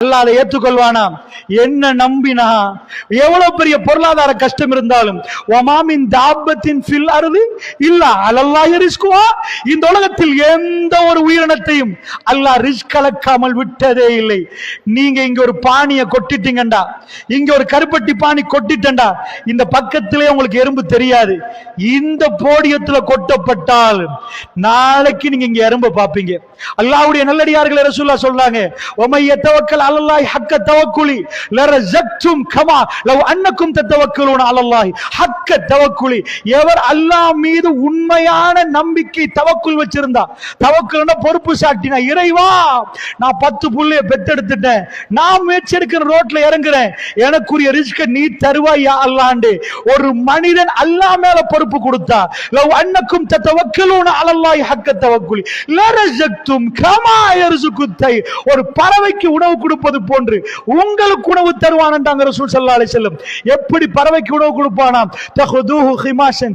அல்லாஹ் அதை ஏற்றுக்கொள்வானா என்ன நம்பினா எவ்வளவு பெரிய பொருளாதார கஷ்டம் இருந்தாலும் ஒமாமின் தாபத்தின் ஃபில் அருது இல்ல அல்லல்லாஹ் ரிஸ்குவா இந்த உலகத்தில் எந்த ஒரு உயிரினத்தையும் அல்லாஹ் ரிஸ்க் கலக்காமல் விட்டதே இல்லை. நீங்க இங்க ஒரு பாணிய கொட்டிட்டீங்கண்டா இங்க ஒரு கருப்பட்டி பானி கொட்டிட்டண்டா இந்த பக்கத்திலே உங்களுக்கு எறும்பு தெரியாது. இந்த போடியத்துல கொட்டப்பட்டால் நாளைக்கு நீங்க இங்க எறும்பு பாப்பீங்க அல்லாவுடைய நல்லடியார்கள் ரசூல்லா சொல்றாங்க على الله حق التوكل لرزقتم كما கமா. லவ் تتوكلون على الله ஹக்க التوكل எவர் அல்லாஹ் மீது உண்மையான நம்பிக்கை தவக்குல் வச்சிருந்தா. தவக்குல்னா பொறுப்பு சாட்டினா இறைவா நான் பத்து புள்ளைய பெத்தெடுத்துட்டேன். நான் முயற்சி எடுக்கிற ரோட்ல இறங்குறேன். எனக்குரிய ரிஸ்க நீ தருவாய் அல்லாண்டு ஒரு மனிதன் அல்லாஹ் மேல பொறுப்பு கொடுத்தா லவ் அன்னக்கும் தத்தவக்கலூன அலல்லாய் ஹக்க தவக்குலி. லரஜக்தும் கமா யர்சுகுத்தை ஒரு பறவைக்கு உணவு கொடுப்பது போன்று உங்களுக்கு உணவு தருவான்ன்றாங்க ரசூல் சல்லா அலி வஸல்லம். எப்படி பறவைக்கு உணவு கொடுப்பானாம் தஹுதுஹு ஹிமாஷன்.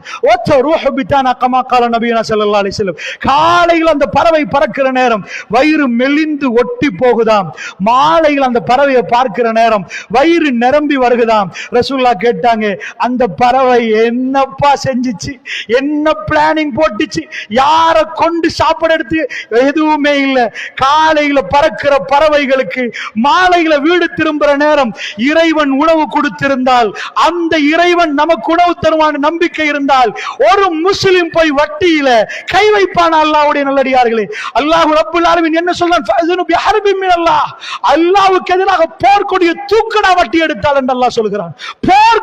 ரூஹு பிதானா கமா கால நபியனா சல்லா அலி வஸல்லம். காலையில் அந்த பறவை பறக்கிற நேரம் வயிறு மெலிந்து ஒட்டி போகுதாம். மாலையில் அந்த பறவையை பார்க்கிற நேரம் வயிறு நிரம்பி வருகுதாம். ரசூல்லா கேட்டாங்க அந்த பறவை என்னப்பா செஞ்சிச்சு? என்ன பிளானிங் போட்டுச்சு? யாரை கொண்டு சாப்பிட எடுத்து? எதுவுமே இல்லை. காலையில் பறக்கிற பறவைகளுக்கு மாலையில வீடு திரும்புற நேரம் இறைவன் உணவு கொடுத்திருந்தால் அந்த இறைவன் நமக்கு உணவு தருவான் நம்பிக்கை இருந்தால் ஒரு முஸ்லிம் போய் வட்டியில கை வைப்பான் அல்லாவுடைய நல்லடியார்களே. அல்லாஹ் ரப்புல் ஆலமீன் என்ன சொல்றான்? ஃபஅஸனு அல்லாஹ் அல்லாஹ்வுக்கு எதிராக போர்க்கொடிய தூக்கடா வட்டி எடுத்தால் என்று அல்லாஹ் சொல்கிறான்.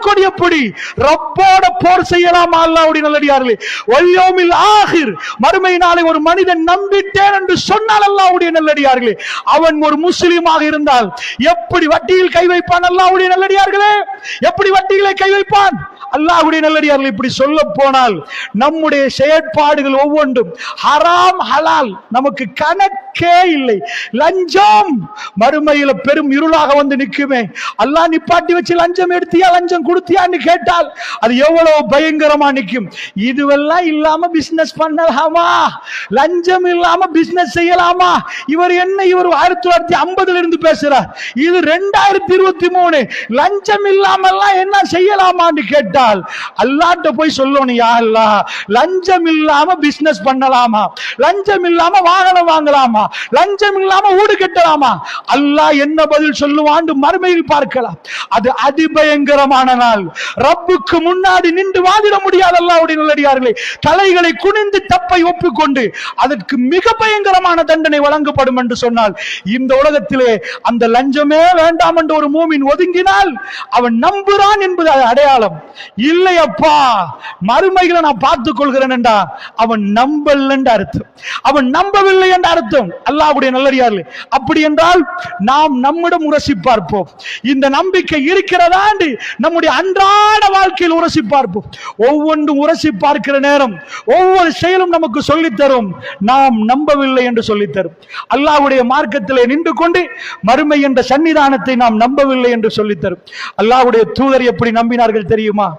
போர்க்கொடிய பிடி. ரப்போட போர் செய்யலாமா அல்லாவுடைய நல்லடியார்களே. வல்யோமில் ஆகிர் மறுமை நாளை ஒரு மனிதன் நம்பிட்டேன் என்று சொன்னால் அல்லாவுடைய நல்லடியார்களே. அவன் ஒரு முஸ்லீமாக இருந்தால் எப்படி வட்டியில் கை வைப்பான் அல்லாவுடைய நல்லடியார்களே? எப்படி வட்டிகளை கை வைப்பான்? அல்லாஹ்வுடைய நல்லடியார்கள் இப்படி சொல்ல போனால் நம்முடைய செயற்பாடுகள் ஒவ்வொன்றும் ஹராம் ஹலால். நமக்கு கணக்கே இல்லை. லஞ்சம். மறுமையில பெரும் இருளாக வந்து நிற்குமே. அல்லாஹ் நிப்பாட்டி வச்சு லஞ்சம் எடுத்தியா லஞ்சம் கொடுத்தியான்னு கேட்டால் அது எவ்வளவு பயங்கரமா நிற்கும். இதுவெல்லாம் இல்லாம பிசினஸ் பண்ணலாமா லஞ்சம் இல்லாம பிசினஸ் செய்யலாமா? இவர் என்ன இவர் ஆயிரத்தி தொள்ளாயிரத்தி ஐம்பதுல இருந்து பேசுறார். இது ரெண்டாயிரத்தி இருபத்தி மூணு. லஞ்சம் இல்லாம எல்லாம் என்ன செய்யலாமான்னு கேட்டால் அல்லாட்ட போய் சொல்லணும் யா அல்லா லஞ்சம் இல்லாம பிசினஸ் பண்ணலாமா? லஞ்சம் இல்லாம வாகனம் வாங்கலாமா? லஞ்சம் இல்லாம ஊடு கட்டலாமா? அல்லாஹ் என்ன பதில் சொல்லுவான்னு மறுமையில் பார்க்கலாம். அது அதிபயங்கரமான நாள். ரப்புக்கு முன்னாடி நின்று வாதிட முடியாது அல்லாவுடைய நல்லடியார்களே தலைகளை குனிந்து தப்பை ஒப்புக்கொண்டு அதற்கு மிக பயங்கரமான தண்டனை வழங்கப்படும் என்று சொன்னால் இந்த உலகத்திலே அந்த லஞ்சமே வேண்டாம் என்று ஒரு மூமின் ஒதுங்கினால் அவன் நம்புறான் என்பது அடையாளம். இல்லையப்பா மறுமைகளை நான் பார்த்துக் கொள்கிறேன் என்றா அவன் நம்பல் என்று அர்த்தம். அவன் நம்பவில்லை என்ற அர்த்தம். அல்லாவுடைய நல்லடியார்களே அப்படி என்றால் நாம் நம்மிடம் உரசி பார்ப்போம். இந்த நம்பிக்கை இருக்கிறதாண்டு நம்முடைய அன்றாட வாழ்க்கையில் உரசி பார்ப்போம். ஒவ்வொன்றும் உரசி பார்க்கிற நேரம் ஒவ்வொரு செயலும் நமக்கு சொல்லித் தரும் நாம் நம்பவில்லை என்று சொல்லித் தரும் மார்க்கத்திலே நின்று கொண்டு மறுமை என்ற சன்னிதானத்தை நாம் நம்பவில்லை என்று சொல்லித் தரும் தூதர் எப்படி நம்பினார்கள் தெரியுமா?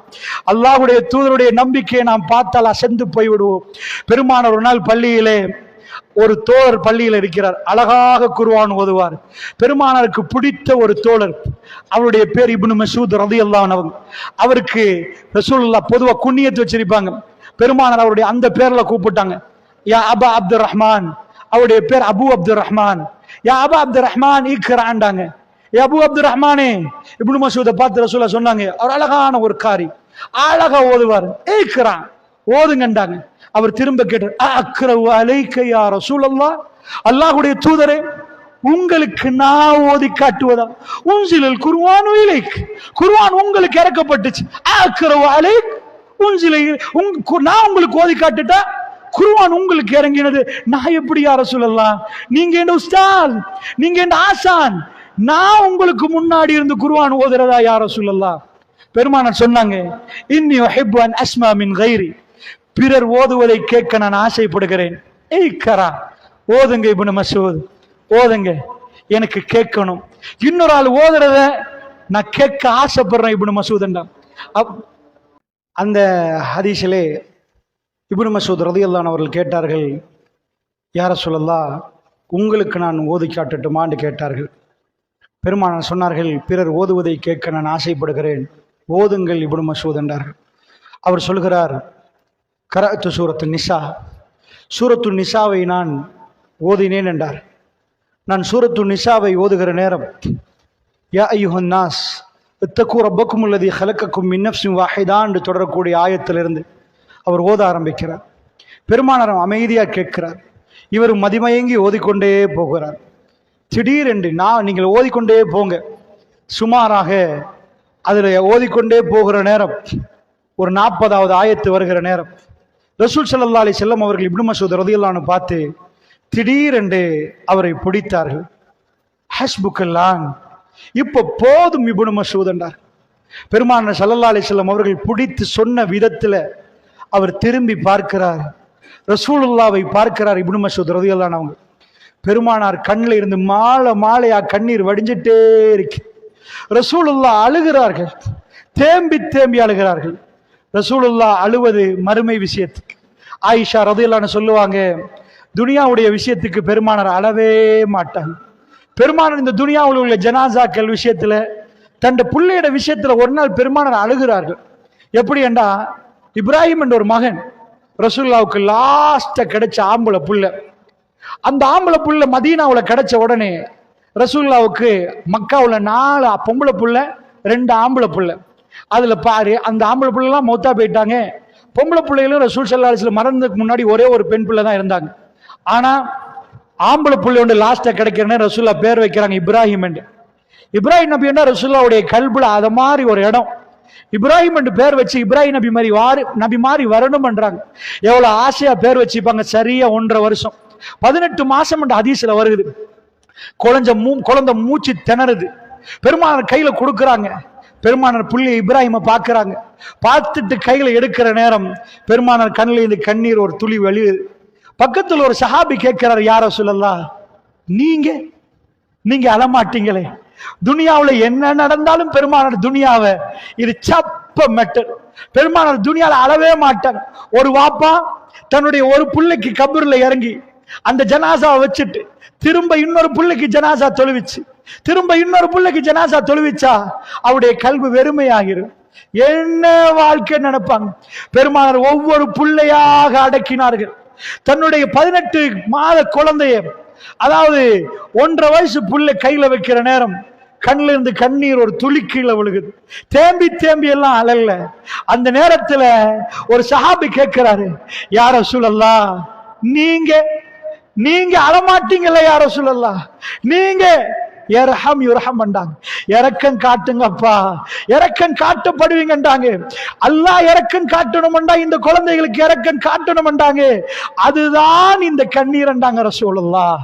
அல்லாஹுடைய தூதருடைய நம்பிக்கையை நாம் பார்த்தால் அசந்து போய்விடுவோம். பெருமான ஒரு நாள் பள்ளியிலே ஒரு தோழர் பள்ளியில் இருக்கிறார். அழகாக குருவான் ஓதுவார். பெருமானாருக்கு பிடித்த ஒரு தோழர். அவருடைய பேர் இப்னு மசூத் ரதி அவங்க அவருக்கு ரசூல்லா பொதுவா குண்ணியத்து வச்சிருப்பாங்க. பெருமானார் அவருடைய அந்த பேர்ல கூப்பிட்டாங்க. யா அபா அப்துல் ரஹ்மான் அவருடைய பேர் அபு அப்துல் ரஹ்மான் யா அபா அப்துல் ரஹ்மான் ஈக்கிறாண்டாங்க யா அபு அப்துல் ரஹ்மானே இப்னு மசூதை பார்த்து ரசூலா சொன்னாங்க. அவர் அழகான ஒரு காரி. அழகா ஓதுவார். ஈக்கிறான் ஓதுங்கண்டாங்க. அவர் திரும்ப கேட்டார் அக்ரவு அலைக்க யா அல்லாஹுடைய தூதரே உங்களுக்கு நான் ஓதி காட்டுவதா? உன்சிலல் குருவான் இலைக். குருவான் உங்களுக்கு இறக்கப்பட்டுச்சு. அக்ரவு அலைக். உன்சிலை நான் உங்களுக்கு ஓதி காட்டுட்டா? குருவான் உங்களுக்கு இறங்கினது. நான் எப்படி யார சொல்லலாம் நீங்க என்ன உஸ்தாத்? நீங்க என்ன ஆசான்? நான் உங்களுக்கு முன்னாடி இருந்து குருவான் ஓதுறதா யார சொல்லலாம் பெருமானார் சொன்னாங்க இன்னி உஹிப்பு அன் அஸ்மா மின் கைரி பிறர் ஓதுவதை கேட்க நான் ஆசைப்படுகிறேன். ஏய் கரா ஓதுங்க இப்னு மசூத் ஓதுங்க எனக்கு கேட்கணும். இன்னொரு ஆள் ஓதுறத நான் கேட்க ஆசைப்படுறேன் இப்னு மசூதண்டா அப்- அந்த ஹதீஸிலே இப்னு மசூத் ரதியல்லான் அவர்கள் கேட்டார்கள் யார சொல்லலா உங்களுக்கு நான் ஓதி காட்டட்டுமான்னு கேட்டார்கள். பெருமானார் சொன்னார்கள் பிறர் ஓதுவதை கேட்க நான் ஆசைப்படுகிறேன். ஓதுங்கள் இப்னு மசூத் என்றார்கள். அவர் சொல்கிறார் கரத்து சூரத்து நிசா. சூரத்து நிசாவை நான் ஓதினேன் என்றார். நான் சூரத்து நிசாவை ஓதுகிற நேரம் யா ஐயுஹன் நாஸ் இத்தக்கூ ரப்பக்கும் உள்ளது ஹலக்கக்கும் மின்னப்சிம் வாஹிதா என்று தொடரக்கூடிய ஆயத்திலிருந்து அவர் ஓத ஆரம்பிக்கிறார். பெருமானரம் அமைதியாக கேட்கிறார். இவர் மதிமயங்கி ஓதிக்கொண்டே போகிறார். திடீரென்று நான் நீங்கள் ஓதிக்கொண்டே போங்க. சுமாராக அதில் ஓதிக்கொண்டே போகிற நேரம் ஒரு நாற்பதாவது ஆயத்து வருகிற நேரம். ரசூல் சல்லா அலி செல்லம் அவர்கள் இப்னு மசூத் ரதியுல்லான்னு பார்த்து திடீரென்று அவரை பிடித்தார்கள். ஹஸ்புக்கெல்லாம் இப்போ போதும் இபுனு மசூத் என்றார். பெருமான சல்லல்லா அலி செல்லம் அவர்கள் பிடித்து சொன்ன விதத்தில் அவர் திரும்பி பார்க்கிறார். ரசூலுல்லாவை பார்க்கிறார் இப்னு மசூத் ரதியுல்லான் அவங்க பெருமானார் கண்ணில் இருந்து மாலை மாலையா கண்ணீர் வடிஞ்சிட்டே இருக்கு. ரசூலுல்லா அழுகிறார்கள். தேம்பி தேம்பி அழுகிறார்கள். ரசூலுல்லா அழுவது மறுமை விஷயத்துக்கு. ஆயிஷா ரதையிலான்னு சொல்லுவாங்க துனியாவுடைய விஷயத்துக்கு பெருமானார் அழவே மாட்டாங்க பெருமானார் இந்த துனியாவில் உள்ள ஜனாசாக்கள் விஷயத்துல தன் பிள்ளையோட விஷயத்துல ஒரு நாள் பெருமானார் அழுகிறார்கள். எப்படி என்றா இப்ராஹிம் என்ற ஒரு மகன் ரசூல்லாவுக்கு லாஸ்ட்டை கிடைச்ச ஆம்பளை புள்ள. அந்த ஆம்பளை புள்ள மதீனாவில் கிடைச்ச உடனே ரசூல்லாவுக்கு மக்காவில் நாலு பொம்பளை புள்ள ரெண்டு ஆம்பளை புள்ள. அதில் பாரு அந்த ஆம்பளை பிள்ளைலாம் மௌத்தா போயிட்டாங்க. பொம்பளை பிள்ளைகளும் ரசூல் சல்லாஹில் மறந்ததுக்கு முன்னாடி ஒரே ஒரு பெண் பிள்ளை தான் இருந்தாங்க. ஆனால் ஆம்பளை பிள்ளை ஒன்று லாஸ்ட்டாக கிடைக்கிறேன்னு ரசூல்லா பேர் வைக்கிறாங்க இப்ராஹிம் என்று. இப்ராஹிம் நபி என்ன ரசூல்லாவுடைய கல்புல அத மாதிரி ஒரு இடம். இப்ராஹிம் என்று பேர் வச்சு இப்ராஹிம் நபி மாதிரி வாரு நபி மாதிரி வரணும் பண்றாங்க எவ்வளவு ஆசையா பேர் வச்சுப்பாங்க சரியா ஒன்றரை வருஷம். பதினெட்டு மாசம் என்று அதிசல வருது. குழஞ்ச மூ குழந்தை மூச்சு திணறுது. பெருமானார் கையில் கொடுக்குறாங்க. பெருமானார் புள்ளி இப்ராஹிமை பார்க்குறாங்க. பார்த்துட்டு கையில் எடுக்கிற நேரம் பெருமானார் கண்ணில் இருந்து கண்ணீர் ஒரு துளி வெளியுது. பக்கத்தில் ஒரு சஹாபி கேட்கிறார் யாரோ சொல்லலாம் நீங்க நீங்க அழமாட்டீங்களே. துனியாவில் என்ன நடந்தாலும் பெருமானார் துனியாவை இது சப்ப மெட்டர் பெருமானார் துனியாவில் அழவே மாட்டார். ஒரு வாப்பா தன்னுடைய ஒரு புள்ளைக்கு கபூரில் இறங்கி அந்த ஜனாசாவை வச்சுட்டு திரும்ப இன்னொரு புள்ளைக்கு ஜனாசா தொழுவிச்சு. திரும்ப இன்னொரு புள்ளைக்கு ஜனாசா தொழுவிச்சா அவருடைய கல்வி வெறுமையாகிரும். என்ன வாழ்க்கை நினைப்பாங்க? பெருமானார் ஒவ்வொரு புள்ளையாக அடக்கினார்கள். தன்னுடைய பதினெட்டு மாத குழந்தைய அதாவது ஒன்றரை வயசு புள்ள கையில வைக்கிற நேரம் கண்ணில் இருந்து கண்ணீர் ஒரு துளி கீழே விழுகுது. தேம்பி தேம்பி எல்லாம் அழல அந்த நேரத்துல ஒரு சஹாபி கேட்கிறாரு யார சூழல்லா நீங்க நீங்க அழமாட்டீங்கல்ல யார சொல்லலாம் நீங்க இறகம் இறகம் பண்ணாங்க இறக்கம் காட்டுங்கப்பா. இறக்கம் காட்டப்படுவீங்கன்றாங்க. அல்லா இறக்கம் காட்டணும்டா இந்த குழந்தைகளுக்கு இறக்கம் காட்டணும்டாங்க அதுதான் இந்த கண்ணீர்ன்றாங்க ரசூலுல்லாஹ்.